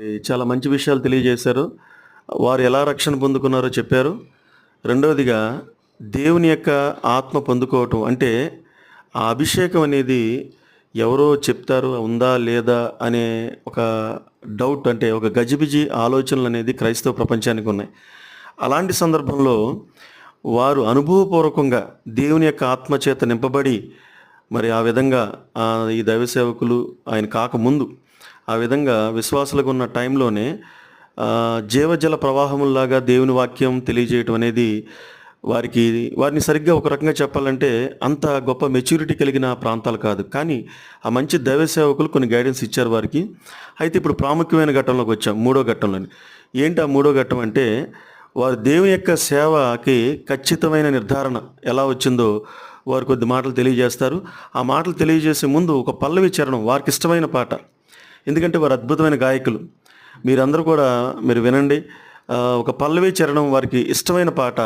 చాలా మంచి విషయాలు తెలియజేశారు. వారు ఎలా రక్షణ పొందుకున్నారో చెప్పారు. రెండవదిగా దేవుని యొక్క ఆత్మ పొందుకోవటం అంటే ఆ అభిషేకం అనేది ఎవరో చెప్తారు ఉందా లేదా అనే ఒక డౌట్ అంటే ఒక గజిబిజి ఆలోచనలు అనేది క్రైస్తవ ప్రపంచానికి ఉన్నాయి. అలాంటి సందర్భంలో వారు అనుభవపూర్వకంగా దేవుని యొక్క ఆత్మ చేత నింపబడి మరి ఆ విధంగా ఈ దైవ సేవకులు ఆయన కాకముందు ఆ విధంగా విశ్వాసులకు ఉన్న టైంలోనే జీవజల ప్రవాహముల్లాగా దేవుని వాక్యం తెలియజేయటం అనేది వారికి వారిని సరిగ్గా ఒక రకంగా చెప్పాలంటే అంత గొప్ప మెచ్యూరిటీ కలిగిన ప్రాంతాలు కాదు. కానీ ఆ మంచి దైవ సేవకులు కొన్ని గైడెన్స్ ఇచ్చారు వారికి. అయితే ఇప్పుడు ప్రాముఖ్యమైన ఘట్టంలోకి వచ్చాం మూడో ఘట్టంలోని. ఏంటి ఆ మూడో ఘట్టం అంటే వారు దేవుని యొక్క సేవకి ఖచ్చితమైన నిర్ధారణ ఎలా వచ్చిందో వారు కొద్ది మాటలు తెలియజేస్తారు. ఆ మాటలు తెలియజేసే ముందు ఒక పల్లవి చరణం వారికి ఇష్టమైన పాట. ఎందుకంటే వారు అద్భుతమైన గాయకులు. మీరందరూ కూడా మీరు వినండి. ఒక పల్లవి చరణం వారికి ఇష్టమైన పాట.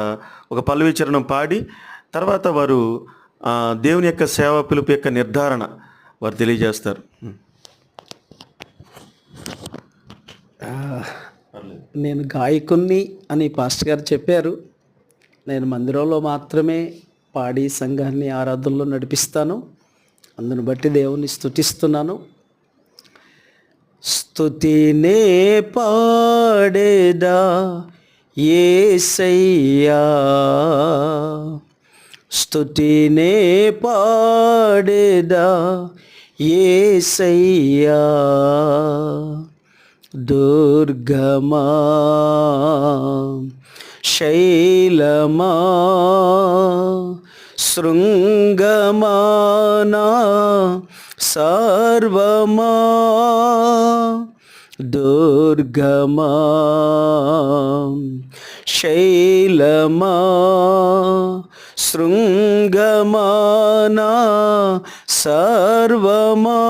ఒక పల్లవి చరణం పాడి తర్వాత వారు దేవుని యొక్క సేవ పిలుపు యొక్క నిర్ధారణ వారు తెలియజేస్తారు. నేను గాయకుణ్ణి అని పాస్టర్ గారు చెప్పారు. నేను మందిరంలో మాత్రమే పాడి సంఘాన్ని ఆరాధనలో నడిపిస్తాను. అందును బట్టి దేవుని స్థుతిస్తున్నాను స్థుతినే పాడేదా ఏసయ్యా? స్థుతినే పాడేదా ఏసయ్యా? దుర్గమా? శైలమా? శృంగమానా? సర్వమా దుర్గమా శైలమా శృంగమానా సర్వమా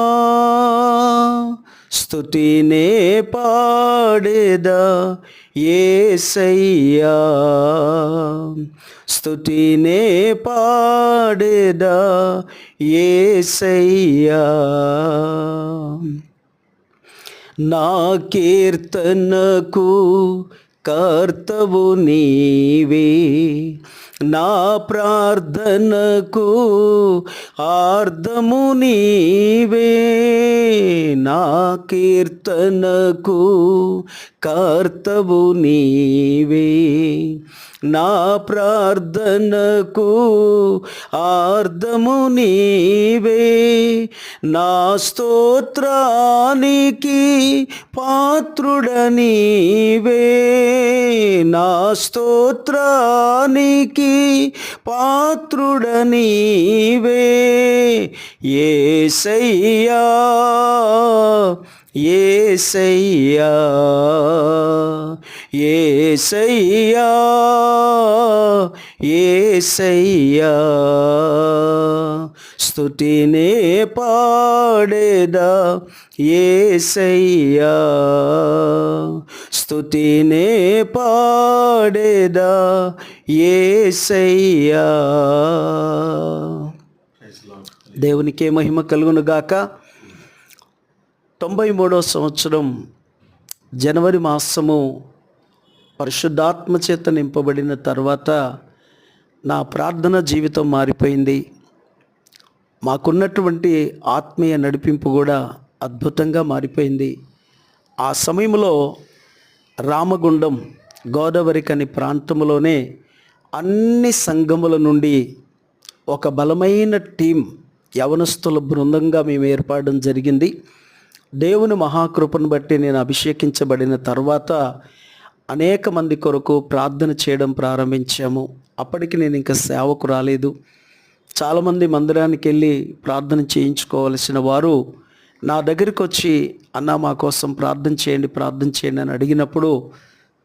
స్తుతినే పాడేదా ఏసయ్యా స్తుతినే పాడేదా ఏసయ్యా నా కీర్తనకు కర్తవు నీవే నా ప్రార్థనకు ఆర్ధము నీవే నా కీర్తనకు కర్తవు నీవే. నా ప్రార్థనకు ఆర్ధము నీవే. నా స్తోత్రానికి పాత్రుడనీవే నా స్తోత్రానికి పాత్రుడనీవే ఏ ఏసయ్యా ఏసయ్యా ఏసయ్యా ఏసయ్యా. స్తుతినే పాడేదా ఏసయ్యా? స్తుతినే పాడేదా ఏసయ్యా? దేవునికే మహిమ కలుగును గాక తొంభై మూడవ సంవత్సరం జనవరి మాసము పరిశుద్ధాత్మ చేత నింపబడిన తర్వాత నా ప్రార్థన జీవితం మారిపోయింది. మాకున్నటువంటి ఆత్మీయ నడిపింపు కూడా అద్భుతంగా మారిపోయింది. ఆ సమయంలో రామగుండం గోదావరికని ప్రాంతంలోనే అన్ని సంఘముల నుండి ఒక బలమైన టీం యవనస్తుల బృందంగా మేము ఏర్పడడం జరిగింది. దేవుని మహాకృపను బట్టి నేను అభిషేకించబడిన తర్వాత అనేక మంది కొరకు ప్రార్థన చేయడం ప్రారంభించాము. అప్పటికి నేను ఇంకా సేవకు రాలేదు. చాలామంది మందిరానికి వెళ్ళి ప్రార్థన చేయించుకోవలసిన వారు నా దగ్గరికి వచ్చి అన్న మా కోసం ప్రార్థన చేయండి ప్రార్థన చేయండి అని అడిగినప్పుడు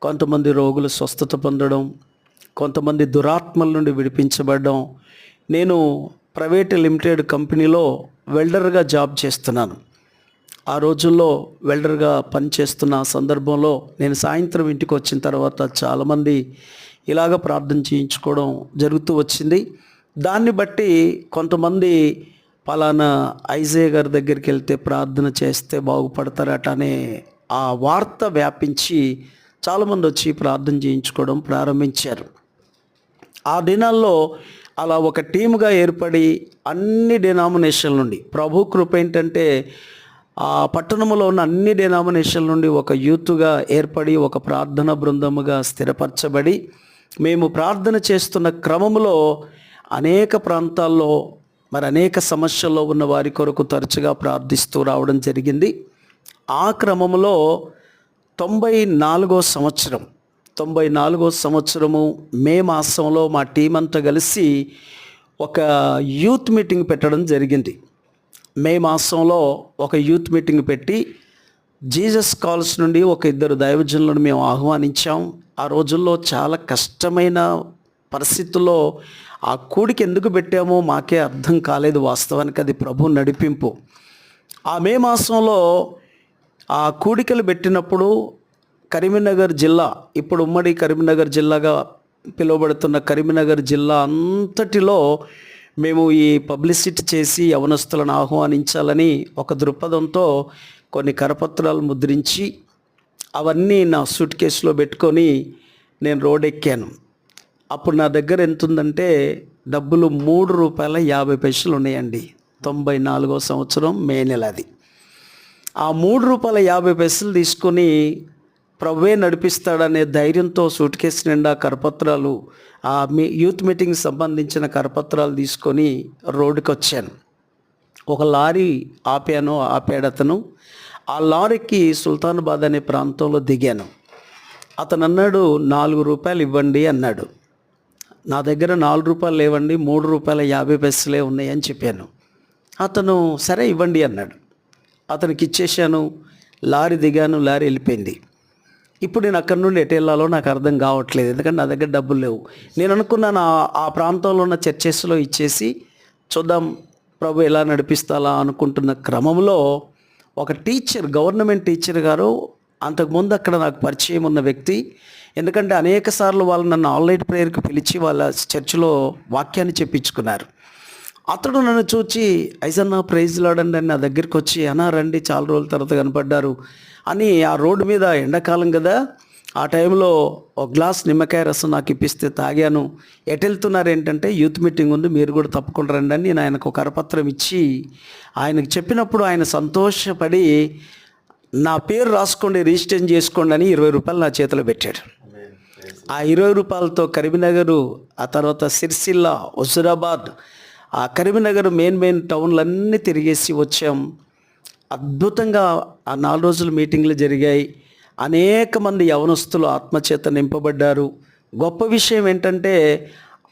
కొంతమంది రోగులు స్వస్థత పొందడం కొంతమంది దురాత్మల నుండి విడిపించబడడం నేను ప్రైవేట్ లిమిటెడ్ కంపెనీలో వెల్డర్గా జాబ్ చేస్తున్నాను. ఆ రోజుల్లో వెల్డర్గా పనిచేస్తున్న సందర్భంలో నేను సాయంత్రం ఇంటికి వచ్చిన తర్వాత చాలామంది ఇలాగ ప్రార్థన చేయించుకోవడం జరుగుతూ వచ్చింది. దాన్ని బట్టి కొంతమంది పలానా ఐజే గారి దగ్గరికి వెళ్తే ప్రార్థన చేస్తే బాగుపడతారట అనే ఆ వార్త వ్యాపించి చాలామంది వచ్చి ప్రార్థన చేయించుకోవడం ప్రారంభించారు. ఆ దినాల్లో అలా ఒక టీముగా ఏర్పడి అన్ని డినామినేషన్ల నుండి ప్రభు కృప ఏంటంటే ఆ పట్టణంలో ఉన్న అన్ని డినామినేషన్ల నుండి ఒక యూత్గా ఏర్పడి ఒక ప్రార్థన బృందముగా స్థిరపరచబడి మేము ప్రార్థన చేస్తున్న క్రమంలో అనేక ప్రాంతాల్లో మరి అనేక సమస్యల్లో ఉన్న వారి కొరకు తరచుగా ప్రార్థిస్తూ రావడం జరిగింది. ఆ క్రమంలో తొంభై నాలుగో సంవత్సరం తొంభై నాలుగో సంవత్సరము మే మాసంలో మా టీం అంతా కలిసి ఒక యూత్ మీటింగ్ పెట్టడం జరిగింది. మే మాసంలో ఒక యూత్ మీటింగ్ పెట్టి జీసస్ కాల్స్ నుండి ఒక ఇద్దరు దైవజనులను మేము ఆహ్వానించాం. ఆ రోజుల్లో చాలా కష్టమైన పరిస్థితుల్లో ఆ కూడికి ఎందుకు పెట్టామో మాకే అర్థం కాలేదు. వాస్తవానికి అది ప్రభు నడిపింపు. ఆ మే మాసంలో ఆ కూడికలు పెట్టినప్పుడు కరీంనగర్ జిల్లా ఇప్పుడు ఉమ్మడి కరీంనగర్ జిల్లాగా పిలువబడుతున్న కరీంనగర్ జిల్లా అంతటిలో మేము ఈ పబ్లిసిటీ చేసి యవనస్తులను ఆహ్వానించాలని ఒక దృక్పథంతో కొన్ని కరపత్రాలు ముద్రించి అవన్నీ నా సూట్ కేసులో పెట్టుకొని నేను రోడ్ ఎక్కాను అప్పుడు నా దగ్గర ఎంత ఉందంటే డబ్బులు మూడు రూపాయల యాభై పైసలు ఉన్నాయండి. తొంభై నాలుగో సంవత్సరం మే నెల అది ఆ మూడు రూపాయల యాభై పైసలు తీసుకొని ప్రభువే నడిపిస్తాడనే ధైర్యంతో సూట్ కేసు నిండా కరపత్రాలు ఆ మీ యూత్ మీటింగ్ సంబంధించిన కరపత్రాలు తీసుకొని రోడ్డుకి వచ్చాను ఒక లారీ ఆపాను ఆపాడు అతను. ఆ లారీకి సుల్తానాబాద్ అనే ప్రాంతంలో దిగాను. అతను అన్నాడు నాలుగు రూపాయలు ఇవ్వండి అన్నాడు. నా దగ్గర నాలుగు రూపాయలు లేవండి మూడు రూపాయల యాభై పైసలే ఉన్నాయి అని చెప్పాను. అతను సరే ఇవ్వండి అన్నాడు. అతనికి ఇచ్చేసాను లారీ దిగాను లారీ వెళ్ళిపోయింది. ఇప్పుడు నేను అక్కడి నుండి ఎటు వెళ్ళాలో నాకు అర్థం కావట్లేదు. ఎందుకంటే నా దగ్గర డబ్బులు లేవు. నేను అనుకున్నాను ఆ- ప్రాంతంలో ఉన్న చర్చెస్లో ఇచ్చేసి చూద్దాం ప్రభు ఎలా నడిపిస్తాలా అనుకుంటున్న క్రమంలో ఒక టీచర్ గవర్నమెంట్ టీచర్ గారు అంతకుముందు అక్కడ నాకు పరిచయం ఉన్న వ్యక్తి. ఎందుకంటే అనేక సార్లు వాళ్ళు నన్ను ఆన్లైన్ ప్రేయర్కి పిలిచి వాళ్ళ చర్చిలో వాక్యాన్ని చెప్పించుకున్నారు. అతడు నన్ను చూచి ఐజన్న ప్రైజ్ లాడండి అని నా దగ్గరికి వచ్చి అన్నా రండి చాలా రోజుల తర్వాత కనపడ్డారు అని ఆ రోడ్డు మీద ఎండాకాలం కదా ఆ టైంలో ఒక గ్లాస్ నిమ్మకాయ రసం నాకు ఇప్పిస్తే తాగాను. ఎటు వెళ్తున్నారు ఏంటంటే యూత్ మీటింగ్ ఉంది మీరు కూడా తప్పకుండా రండి అని నేను ఆయనకు ఒక కరపత్రం ఇచ్చి ఆయనకు చెప్పినప్పుడు ఆయన సంతోషపడి నా పేరు రాసుకోండి రిజిస్ట్రేషన్ చేసుకోండి అని ఇరవై రూపాయలు నా చేతిలో పెట్టాడు. ఆ ఇరవై రూపాయలతో కరీంనగరు ఆ తర్వాత సిరిసిల్ల హుజురాబాద్ ఆ కరీంనగర్ మెయిన్ మెయిన్ టౌన్లన్నీ తిరిగేసి వచ్చాం. అద్భుతంగా ఆ నాలుగు రోజుల మీటింగ్లు జరిగాయి. అనేక మంది యవనస్తులు ఆత్మచేత నింపబడ్డారు. గొప్ప విషయం ఏంటంటే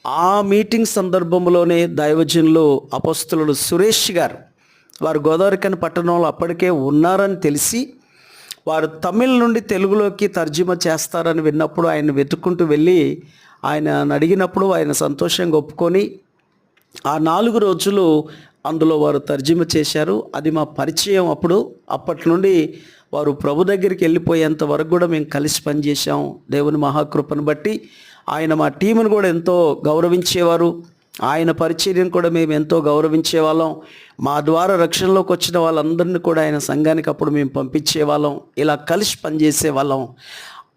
ఆ మీటింగ్ సందర్భంలోనే దైవజనులు అపస్తులు సురేష్ గారు వారు గోదావరికని పట్టణంలో అప్పటికే ఉన్నారని తెలిసి వారు తమిళ్ నుండి తెలుగులోకి తర్జుమా చేస్తారని విన్నప్పుడు ఆయన వెతుక్కుంటూ వెళ్ళి ఆయన అడిగినప్పుడు ఆయన సంతోషంగా ఒప్పుకొని ఆ నాలుగు రోజులు అందులో వారు తర్జుమ చేశారు. అది మా పరిచయం అప్పుడు. అప్పటి నుండి వారు ప్రభు దగ్గరికి వెళ్ళిపోయేంత వరకు కూడా మేము కలిసి పనిచేసాం దేవుని మహాకృపను బట్టి ఆయన మా టీమును కూడా ఎంతో గౌరవించేవారు. ఆయన పరిచర్యను కూడా మేము ఎంతో గౌరవించే వాళ్ళం మా ద్వారా రక్షణలోకి వచ్చిన వాళ్ళందరినీ కూడా ఆయన సంఘానికి అప్పుడు మేము పంపించే వాళ్ళం ఇలా కలిసి పనిచేసే వాళ్ళం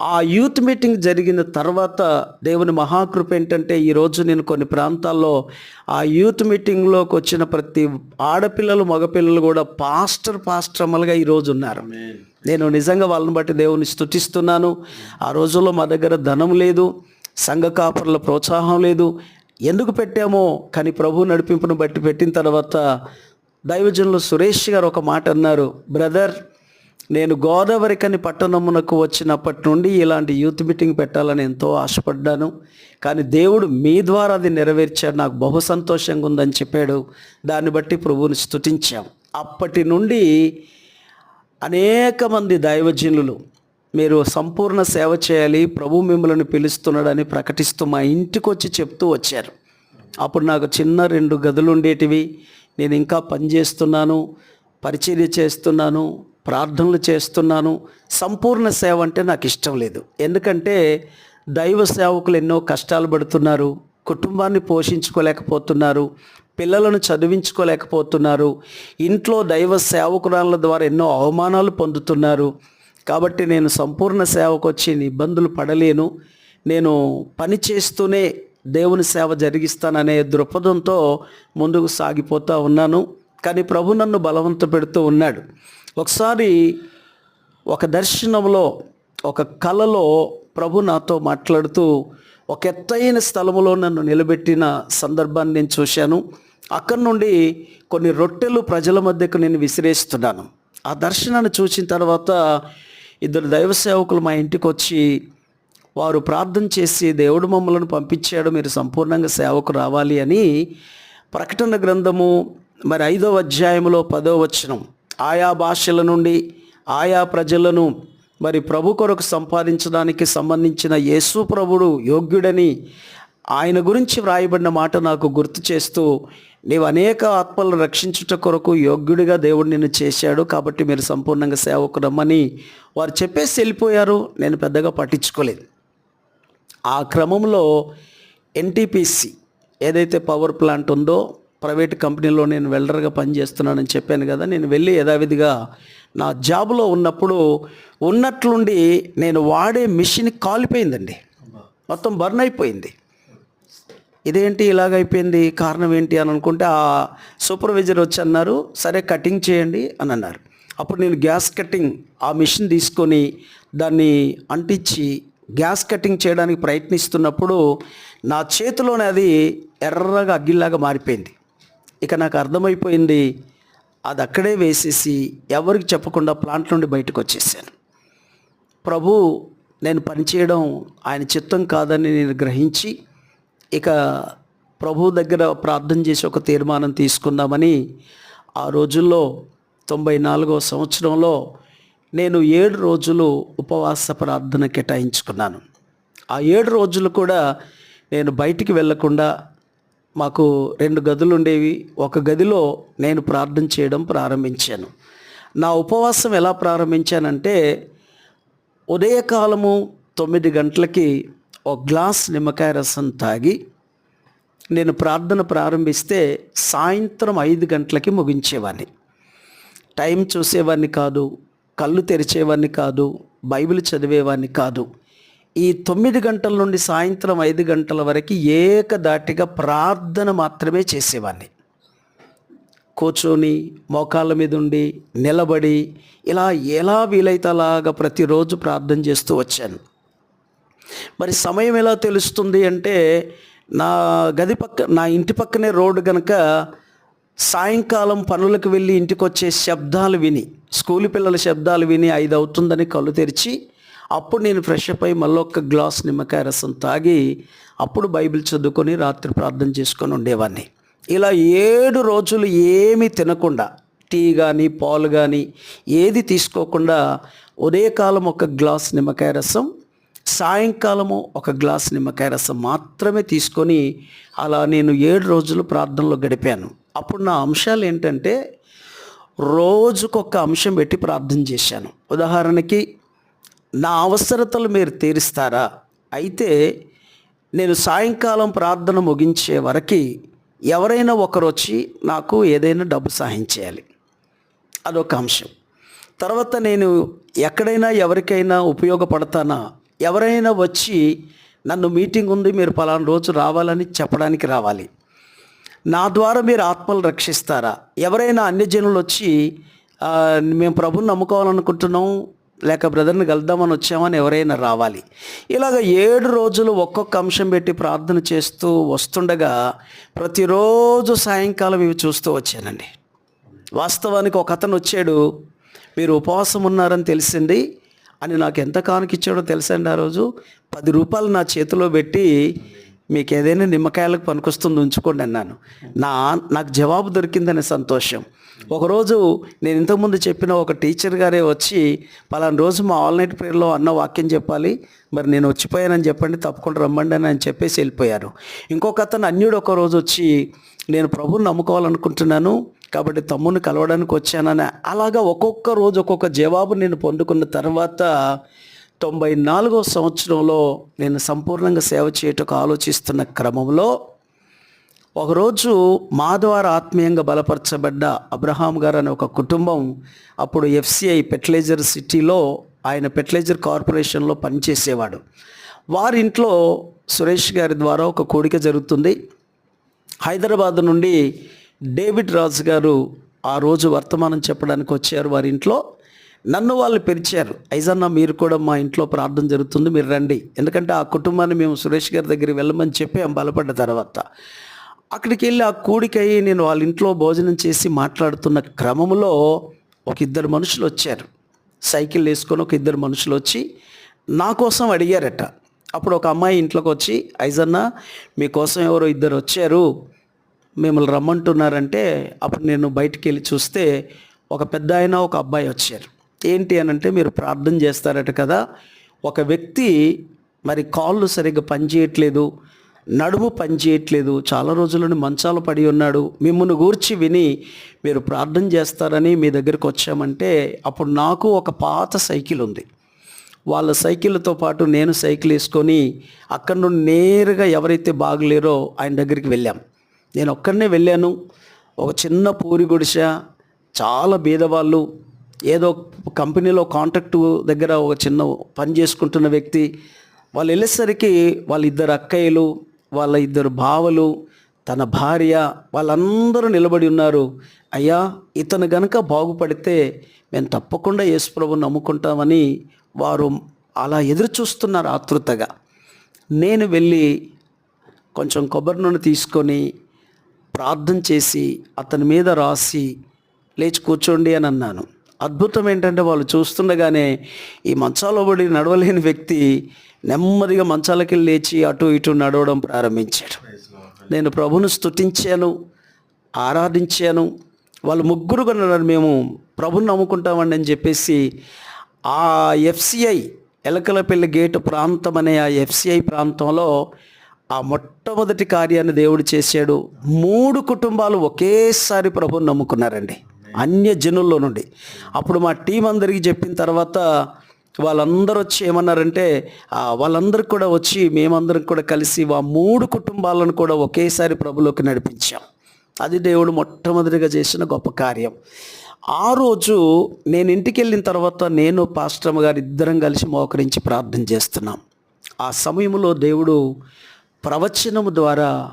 ఆ యూత్ మీటింగ్ జరిగిన తర్వాత దేవుని మహాకృప ఏంటంటే ఈరోజు నేను కొన్ని ప్రాంతాల్లో ఆ యూత్ మీటింగ్లోకి వచ్చిన ప్రతి ఆడపిల్లలు మగపిల్లలు కూడా పాస్టర్ పాస్టర్ అమలుగా ఈరోజు ఉన్నారు. నేను నిజంగా వాళ్ళని బట్టి దేవుని స్తుతిస్తున్నాను. ఆ రోజుల్లో మా దగ్గర ధనం లేదు సంఘ కాపరుల ప్రోత్సాహం లేదు. ఎందుకు పెట్టామో కానీ ప్రభు నడిపింపును బట్టి పెట్టిన తర్వాత దైవజనులు సురేష్ గారు ఒక మాట అన్నారు బ్రదర్ నేను గోదావరికని పట్టణమునకు వచ్చినప్పటి నుండి ఇలాంటి యూత్ మీటింగ్ పెట్టాలని ఎంతో ఆశపడ్డాను. కానీ దేవుడు మీ ద్వారా అది నెరవేర్చాడు. నాకు బహు సంతోషంగా ఉందని చెప్పాడు. దాన్ని బట్టి ప్రభువుని స్థుతించాం అప్పటి నుండి అనేక మంది దైవజనులు మీరు సంపూర్ణ సేవ చేయాలి ప్రభు మిమ్మల్ని పిలుస్తున్నాడని ప్రకటిస్తూ మా ఇంటికి వచ్చి చెప్తూ వచ్చారు. అప్పుడు నాకు చిన్న రెండు గదులు ఉండేటివి. నేను ఇంకా పనిచేస్తున్నాను పరిచర్య చేస్తున్నాను. ప్రార్థనలు చేస్తున్నాను. సంపూర్ణ సేవ అంటే నాకు ఇష్టం లేదు. ఎందుకంటే దైవ సేవకులు ఎన్నో కష్టాలు పడుతున్నారు. కుటుంబాన్ని పోషించుకోలేకపోతున్నారు. పిల్లలను చదివించుకోలేకపోతున్నారు. ఇంట్లో దైవ సేవకురాళ్ళ ద్వారా ఎన్నో అవమానాలు పొందుతున్నారు. కాబట్టి నేను సంపూర్ణ సేవకు వచ్చి ఇబ్బందులు పడలేను. నేను పని చేస్తూనే దేవుని సేవ జరిగిస్తాననే దృక్పథంతో ముందుకు సాగిపోతూ ఉన్నాను. కానీ ప్రభు నన్ను బలవంత పెడుతూ ఉన్నాడు. ఒకసారి ఒక దర్శనంలో ఒక కలలో ప్రభు నాతో మాట్లాడుతూ ఒక ఎత్తైన స్థలములో నన్ను నిలబెట్టిన సందర్భాన్ని నేను చూశాను. అక్కడి నుండి కొన్ని రొట్టెలు ప్రజల మధ్యకు నేను విసిరేస్తున్నాను. ఆ దర్శనాన్ని చూసిన తర్వాత ఇద్దరు దైవ సేవకులు మా ఇంటికి వచ్చి వారు ప్రార్థన చేసి దేవుడు మమ్మలను పంపించాడు మీరు సంపూర్ణంగా సేవకు రావాలి అని ప్రకటన గ్రంథము మరి ఐదవ అధ్యాయంలో పదో వచనం. ఆయా భాషల నుండి ఆయా ప్రజలను మరి ప్రభు కొరకు సంపాదించడానికి సంబంధించిన యేసు ప్రభుడు యోగ్యుడని ఆయన గురించి వ్రాయబడిన మాట నాకు గుర్తు చేస్తూ నీవు అనేక ఆత్మలను రక్షించుట కొరకు యోగ్యుడిగా దేవుడు నిన్ను చేశాడు కాబట్టి మీరు సంపూర్ణంగా సేవకు రమ్మని వారు చెప్పేసి వెళ్ళిపోయారు. నేను పెద్దగా పట్టించుకోలేదు. ఆ క్రమంలో ఎన్టీపీసీ ఏదైతే పవర్ ప్లాంట్ ఉందో ప్రైవేట్ కంపెనీలో నేను వెల్డర్గా పనిచేస్తున్నానని చెప్పాను కదా నేను వెళ్ళి యథావిధిగా నా జాబ్లో ఉన్నప్పుడు ఉన్నట్లుండి నేను వాడే మిషన్ కాలిపోయిందండి. మొత్తం బర్న్ అయిపోయింది. ఇదేంటి ఇలాగైపోయింది కారణం ఏంటి అని అనుకుంటే ఆ సూపర్వైజర్ వచ్చి అన్నారు సరే కటింగ్ చేయండి అని అన్నారు. అప్పుడు నేను గ్యాస్ కటింగ్ ఆ మిషన్ తీసుకొని దాన్ని అంటించి గ్యాస్ కటింగ్ చేయడానికి ప్రయత్నిస్తున్నప్పుడు నా చేతిలోనే అది ఎర్రగా అగ్గిలాగా మారిపోయింది. ఇక నాకు అర్థమైపోయింది. అది అక్కడే వేసేసి ఎవరికి చెప్పకుండా ప్లాంట్ నుండి బయటకు వచ్చేసాను. ప్రభు నేను పనిచేయడం ఆయన చిత్తం కాదని నేను గ్రహించి ఇక ప్రభు దగ్గర ప్రార్థన చేసి ఒక తీర్మానం తీసుకుందామని ఆ రోజుల్లో తొంభై నాలుగో సంవత్సరంలో నేను ఏడు రోజులు ఉపవాస ప్రార్థన కేటాయించుకున్నాను. ఆ ఏడు రోజులు కూడా నేను బయటికి వెళ్ళకుండా మాకు రెండు గదులు ఉండేవి. ఒక గదిలో నేను ప్రార్థన చేయడం ప్రారంభించాను. నా ఉపవాసం ఎలా ప్రారంభించానంటే ఉదయకాలము తొమ్మిది గంటలకి ఒక గ్లాస్ నిమ్మకాయ రసం తాగి నేను ప్రార్థన ప్రారంభిస్తే సాయంత్రం ఐదు గంటలకి ముగించేవాడిని టైం చూసేవాడిని కాదు కళ్ళు తెరిచేవాడిని కాదు బైబిల్ చదివేవాడిని కాదు. ఈ తొమ్మిది గంటల నుండి సాయంత్రం ఐదు గంటల వరకు ఏకదాటిగా ప్రార్థన మాత్రమే చేసేవాడిని. కూర్చొని మోకాళ్ళ మీద ఉండి నిలబడి ఇలా ఎలా వీలైతే అలాగా ప్రతిరోజు ప్రార్థన చేస్తూ వచ్చాను. మరి సమయం ఎలా తెలుస్తుంది అంటే నా గది పక్క నా ఇంటి పక్కనే రోడ్డు కనుక సాయంకాలం పనులకు వెళ్ళి ఇంటికి వచ్చే శబ్దాలు విని స్కూల్ పిల్లల శబ్దాలు విని ఐదు అవుతుందని కళ్ళు తెరిచి అప్పుడు నేను ఫ్రెష్ అప్ అయి మళ్ళీ ఒక గ్లాస్ నిమ్మకాయ రసం తాగి అప్పుడు బైబిల్ చదువుకొని రాత్రి ప్రార్థన చేసుకొని ఉండేవాడిని ఇలా ఏడు రోజులు ఏమీ తినకుండా టీ కానీ పాలు కానీ ఏది తీసుకోకుండా ఉదయకాలం ఒక గ్లాస్ నిమ్మకాయ రసం సాయంకాలము ఒక గ్లాస్ నిమ్మకాయ రసం మాత్రమే తీసుకొని అలా నేను ఏడు రోజులు ప్రార్థనలో గడిపాను. అప్పుడు నా అంశాలు ఏంటంటే రోజుకొక అంశం పెట్టి ప్రార్థన చేశాను. ఉదాహరణకి నా అవసరతలు మీరు తీరుస్తారా? అయితే నేను సాయంకాలం ప్రార్థన ముగించే వరకు ఎవరైనా ఒకరు వచ్చి నాకు ఏదైనా డబ్బు సహాయం చేయాలి. అదొక అంశం. తర్వాత నేను ఎక్కడైనా ఎవరికైనా ఉపయోగపడతానా? ఎవరైనా వచ్చి నన్ను మీటింగ్ ఉంది మీరు పలానా రోజు రావాలని చెప్పడానికి రావాలి. నా ద్వారా మీరు ఆత్మలు రక్షిస్తారా? ఎవరైనా అన్యజనులు వచ్చి మేము ప్రభుని నమ్ముకోవాలనుకుంటున్నాం లేక బ్రదర్ని కలుద్దామని వచ్చామని ఎవరైనా రావాలి. ఇలాగ ఏడు రోజులు ఒక్కొక్క అంశం పెట్టి ప్రార్థన చేస్తూ వస్తుండగా ప్రతిరోజు సాయంకాలం ఇవి చూస్తూ వచ్చానండి. వాస్తవానికి ఒక అతను వచ్చాడు మీరు ఉపవాసం ఉన్నారని తెలిసింది అని నాకు ఎంత కానుకిచ్చాడో తెలుసండి ఆ రోజు? పది రూపాయలు నా చేతిలో పెట్టి మీకు ఏదైనా నిమ్మకాయలకు పనికొస్తుంది ఉంచుకోండి అన్నాను. నా నాకు జవాబు దొరికిందనే సంతోషం. ఒకరోజు నేను ఇంతకుముందు చెప్పిన ఒక టీచర్ గారే వచ్చి పలానా రోజు మా ఆల్ నైట్ ప్రేయర్లో అన్న వాక్యం చెప్పాలి మరి నేను వచ్చిపోయానని చెప్పండి తప్పకుండా రమ్మండి అని ఆయన చెప్పేసి వెళ్ళిపోయారు. ఇంకొక అతను అన్యుడు ఒక రోజు వచ్చి నేను ప్రభుని నమ్ముకోవాలనుకుంటున్నాను కాబట్టి తమ్ముని కలవడానికి వచ్చానని అలాగా ఒక్కొక్క రోజు ఒక్కొక్క జవాబు నేను పొందుకున్న తర్వాత తొంభై నాలుగో సంవత్సరంలో నేను సంపూర్ణంగా సేవ చేయటకు ఆలోచిస్తున్న క్రమంలో ఒకరోజు మా ద్వారా ఆత్మీయంగా బలపరచబడ్డ అబ్రహాం గారు అనే ఒక కుటుంబం అప్పుడు ఎఫ్సిఐ ఫెర్టిలైజర్ సిటీలో ఆయన ఫెర్టిలైజర్ కార్పొరేషన్లో పనిచేసేవాడు. వారి ఇంట్లో సురేష్ గారి ద్వారా ఒక కోడిక జరుగుతుంది. హైదరాబాద్ నుండి డేవిడ్ రాజు గారు ఆ రోజు వర్తమానం చెప్పడానికి వచ్చారు వారి ఇంట్లో. నన్ను వాళ్ళు పిలిచారు. ఐజన్న మీరు కూడా మా ఇంట్లో ప్రార్థన జరుగుతుంది మీరు రండి. ఎందుకంటే ఆ కుటుంబాన్ని మేము సురేష్ గారి దగ్గరికి వెళ్ళమని చెప్పాం బలపడ్డ తర్వాత అక్కడికి వెళ్ళి ఆ కూడికయ్యి నేను వాళ్ళ ఇంట్లో భోజనం చేసి మాట్లాడుతున్న క్రమంలో ఒక ఇద్దరు మనుషులు వచ్చారు. సైకిల్ వేసుకొని ఒక ఇద్దరు మనుషులు వచ్చి నా కోసం అడిగారట. అప్పుడు ఒక అమ్మాయి ఇంట్లోకి వచ్చి ఐజన్న మీకోసం ఎవరో ఇద్దరు వచ్చారు. మిమ్మల్ని రమ్మంటున్నారంటే అప్పుడు నేను బయటికి వెళ్ళి చూస్తే ఒక పెద్ద ఆయన ఒక అబ్బాయి వచ్చారు. ఏంటి అని అంటే మీరు ప్రార్థన చేస్తారట కదా. ఒక వ్యక్తి మరి కాళ్ళు సరిగ్గా పనిచేయట్లేదు నడుము పనిచేయట్లేదు చాలా రోజులను మంచాలు పడి ఉన్నాడు మిమ్మల్ని గూర్చి విని మీరు ప్రార్థన చేస్తారని మీ దగ్గరికి వచ్చామంటే అప్పుడు నాకు ఒక పాత సైకిల్ ఉంది. వాళ్ళ సైకిల్తో పాటు నేను సైకిల్ వేసుకొని అక్కడ నుండి నేరుగా ఎవరైతే బాగలేరో ఆయన దగ్గరికి వెళ్ళాం. నేను ఒక్కడనే వెళ్ళాను. ఒక చిన్న పూరి గుడిసె చాలా బీదవాళ్ళు ఏదో కంపెనీలో కాంట్రాక్ట్ దగ్గర ఒక చిన్న పని చేసుకుంటున్న వ్యక్తి వాళ్ళు వెళ్ళేసరికి వాళ్ళ ఇద్దరు అక్కయ్యలు వాళ్ళ ఇద్దరు బావలు తన భార్య వాళ్ళందరూ నిలబడి ఉన్నారు. అయ్యా ఇతను గనక బాగుపడితే మేము తప్పకుండా యేసుప్రభు నమ్ముకుంటామని వారు అలా ఎదురు చూస్తున్నారు ఆతృతగా నేను వెళ్ళి కొంచెం కొబ్బరి నూనె తీసుకొని ప్రార్థన చేసి అతని మీద రాసి లేచి కూర్చోండి అని అన్నాను. అద్భుతం ఏంటంటే వాళ్ళు చూస్తుండగానే ఈ మంచాలో పడి నడవలేని వ్యక్తి నెమ్మదిగా మంచాలకి లేచి అటు ఇటు నడవడం ప్రారంభించాడు. నేను ప్రభును స్థుతించాను ఆరాధించాను. వాళ్ళు ముగ్గురు కొన్నారు మేము ప్రభుని నమ్ముకుంటామండి అని చెప్పేసి ఆ ఎఫ్సిఐ ఎలకలపల్లి గేటు ప్రాంతం అనే ఆ ఎఫ్సిఐ ప్రాంతంలో ఆ మొట్టమొదటి కార్యాన్ని దేవుడు చేశాడు. మూడు కుటుంబాలు ఒకేసారి ప్రభుని నమ్ముకున్నారండి. అన్య జనుల్లో నుండి అప్పుడు మా టీం అందరికీ చెప్పిన తర్వాత వాళ్ళందరూ వచ్చి ఏమన్నారంటే వాళ్ళందరూ కూడా వచ్చి మేమందరం కూడా కలిసి ఆ మూడు కుటుంబాలను కూడా ఒకేసారి ప్రభులోకి నడిపించాం. అది దేవుడు మొట్టమొదటిగా చేసిన గొప్ప కార్యం. ఆ రోజు నేను ఇంటికి వెళ్ళిన తర్వాత నేను పాస్టమ్ గారు ఇద్దరం కలిసి మోకరించి ప్రార్థన చేస్తున్నాం. ఆ సమయంలో దేవుడు ప్రవచనము ద్వారా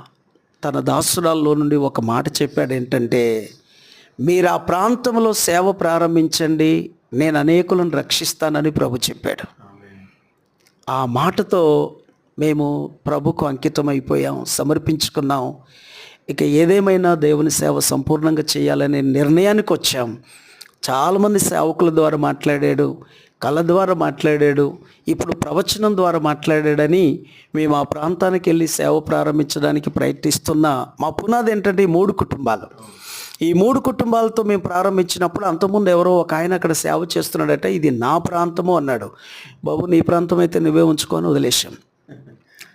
తన దాసురాల్లో నుండి ఒక మాట చెప్పాడు ఏంటంటే మీరు ఆ ప్రాంతంలో సేవ ప్రారంభించండి నేను అనేకులను రక్షిస్తానని ప్రభు చెప్పాడు. ఆ మాటతో మేము ప్రభుకు అంకితం అయిపోయాం సమర్పించుకున్నాం. ఇక ఏదేమైనా దేవుని సేవ సంపూర్ణంగా చేయాలనే నిర్ణయానికి వచ్చాం. చాలామంది సేవకుల ద్వారా మాట్లాడాడు కళ ద్వారా మాట్లాడాడు ఇప్పుడు ప్రవచనం ద్వారా మాట్లాడాడని మేము ఆ ప్రాంతానికి వెళ్ళి సేవ ప్రారంభించడానికి ప్రయత్నిస్తున్న మా పునాది ఏంటంటే మూడు కుటుంబాలు. ఈ మూడు కుటుంబాలతో మేము ప్రారంభించినప్పుడు అంతకుముందు ఎవరో ఒక ఆయన అక్కడ సేవ చేస్తున్నాడట ఇది నా ప్రాంతము అన్నాడు. బాబు నీ ప్రాంతం అయితే నువ్వే ఉంచుకొని వదిలేశాం.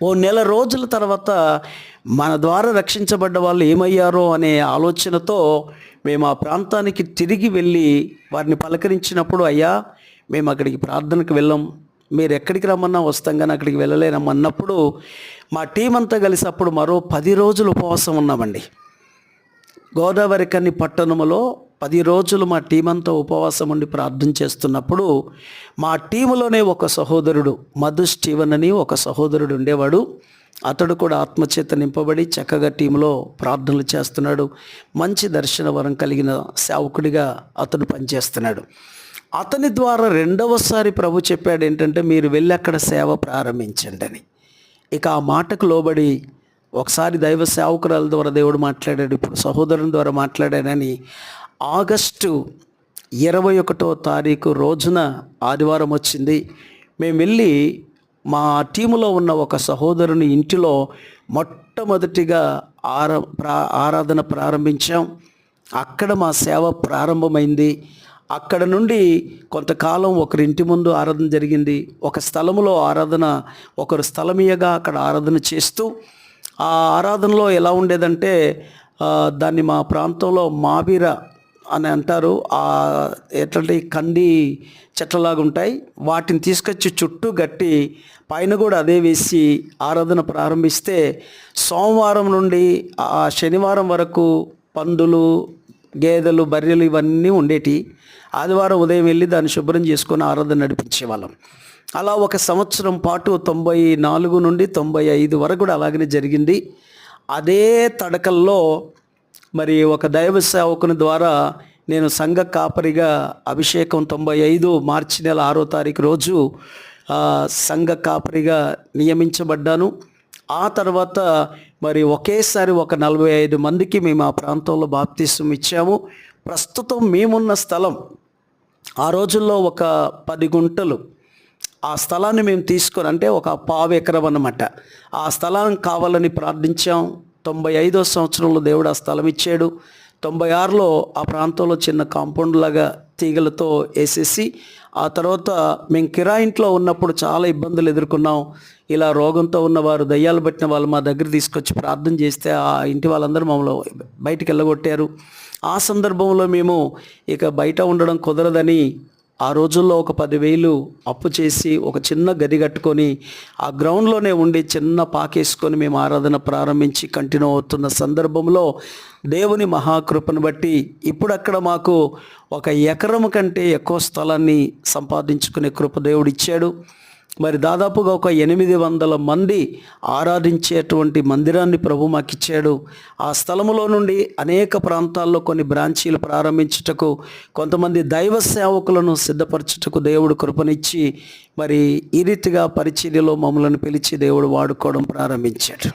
ఓ నెల రోజుల తర్వాత మన ద్వారా రక్షించబడ్డ వాళ్ళు ఏమయ్యారో అనే ఆలోచనతో మేము ఆ ప్రాంతానికి తిరిగి వెళ్ళి వారిని పలకరించినప్పుడు అయ్యా మేము అక్కడికి ప్రార్థనకు వెళ్ళాం. మీరు ఎక్కడికి రమ్మన్నా వస్తాం కానీ అక్కడికి వెళ్ళలేనమ్మన్నప్పుడు మా టీం అంతా కలిసి అప్పుడు మరో పది రోజులు ఉపవాసం ఉన్నామండి. గోదావరికన్ని పట్టణములో పది రోజులు మా టీం అంతా ఉపవాసం ఉండి ప్రార్థన చేస్తున్నప్పుడు మా టీములోనే ఒక సహోదరుడు మధు స్టీవన్ అని ఒక సహోదరుడు ఉండేవాడు. అతడు కూడా ఆత్మచేత నింపబడి చక్కగా టీంలో ప్రార్థనలు చేస్తున్నాడు. మంచి దర్శన వరం కలిగిన సేవకుడిగా అతడు పనిచేస్తున్నాడు. అతని ద్వారా రెండవసారి ప్రభు చెప్పాడు ఏంటంటే మీరు వెళ్ళి అక్కడ సేవ ప్రారంభించండి అని. ఇక ఆ మాటకు లోబడి ఒకసారి దైవ సేవకురాల ద్వారా దేవుడు మాట్లాడాడు ఇప్పుడు సహోదరుని ద్వారా మాట్లాడాడని ఆగస్టు ఇరవై ఒకటో తారీఖు రోజున ఆదివారం వచ్చింది. మేము వెళ్ళి మా టీములో ఉన్న ఒక సహోదరుని ఇంటిలో మొట్టమొదటిగా ఆరా ప్రా ఆరాధన ప్రారంభించాం. అక్కడ మా సేవ ప్రారంభమైంది. అక్కడ నుండి కొంతకాలం ఒకరి ఇంటి ముందు ఆరాధన జరిగింది. ఒక స్థలములో ఆరాధన ఒకరు స్థలమీయగా అక్కడ ఆరాధన చేస్తూ ఆ ఆరాధనలో ఎలా ఉండేదంటే దాన్ని మా ప్రాంతంలో మాబీర అని అంటారు. ఆ ఎట్లాంటి కంది చెట్లలాగా ఉంటాయి. వాటిని తీసుకొచ్చి చుట్టూ గట్టి పైన కూడా అదే వేసి ఆరాధన ప్రారంభిస్తే సోమవారం నుండి ఆ శనివారం వరకు పందులు గేదెలు బర్రెలు ఇవన్నీ ఉండేటి. ఆదివారం ఉదయం వెళ్ళి దాన్ని శుభ్రం చేసుకొని ఆరాధన నడిపించేవాళ్ళం. అలా ఒక సంవత్సరం పాటు తొంభై నాలుగు నుండి తొంభై ఐదు వరకు కూడా అలాగనే జరిగింది. అదే తడకల్లో మరి ఒక దైవ సేవకుని ద్వారా నేను సంఘ కాపరిగా అభిషేకం తొంభై ఐదు మార్చి నెల ఆరో తారీఖు రోజు సంఘ కాపరిగా నియమించబడ్డాను. ఆ తర్వాత మరి ఒకేసారి ఒక నలభై ఐదు మందికి మేము ఆ ప్రాంతంలో బాప్తీసం ఇచ్చాము. ప్రస్తుతం మేమున్న స్థలం ఆ రోజుల్లో ఒక పది గుంటలు ఆ స్థలాన్ని మేము తీసుకొని అంటే ఒక పావు ఎకరం అన్నమాట. ఆ స్థలానికి కావాలని ప్రార్థించాం. తొంభై ఐదో సంవత్సరంలో దేవుడు ఆ స్థలం ఇచ్చాడు. తొంభై ఆరులో ఆ ప్రాంతంలో చిన్న కాంపౌండ్ లాగా తీగలతో వేసేసి ఆ తర్వాత మేము కిరాయింట్లో ఉన్నప్పుడు చాలా ఇబ్బందులు ఎదుర్కొన్నాం. ఇలా రోగంతో ఉన్నవారు దయ్యాలు పట్టిన వాళ్ళు మా దగ్గర తీసుకొచ్చి ప్రార్థన చేస్తే ఆ ఇంటి వాళ్ళందరూ మమ్మల్ని బయటికి వెళ్ళగొట్టారు. ఆ సందర్భంలో మేము ఇక బయట ఉండడం కుదరదని ఆ రోజుల్లో ఒక పదివేలు అప్పు చేసి ఒక చిన్న గది కట్టుకొని ఆ గ్రౌండ్లోనే ఉండి చిన్న పాకేసుకొని మేము ఆరాధన ప్రారంభించి కంటిన్యూ అవుతున్న సందర్భంలో దేవుని మహాకృపను బట్టి ఇప్పుడు అక్కడ మాకు ఒక ఎకరం కంటే ఎక్కువ స్థలాన్ని సంపాదించుకునే కృప దేవుడు ఇచ్చాడు మరి దాదాపుగా ఒక ఎనిమిది వందల మంది ఆరాధించేటువంటి మందిరాన్ని ప్రభు మాకు ఇచ్చాడు ఆ స్థలములో నుండి అనేక ప్రాంతాల్లో కొన్ని బ్రాంచీలు ప్రారంభించుటకు కొంతమంది దైవ సేవకులను సిద్ధపరచుటకు దేవుడు కృపనిచ్చి మరి ఈ రీతిగా పరిచర్యలో మమ్మలను పిలిచి దేవుడు వాడుకోవడం ప్రారంభించాడు.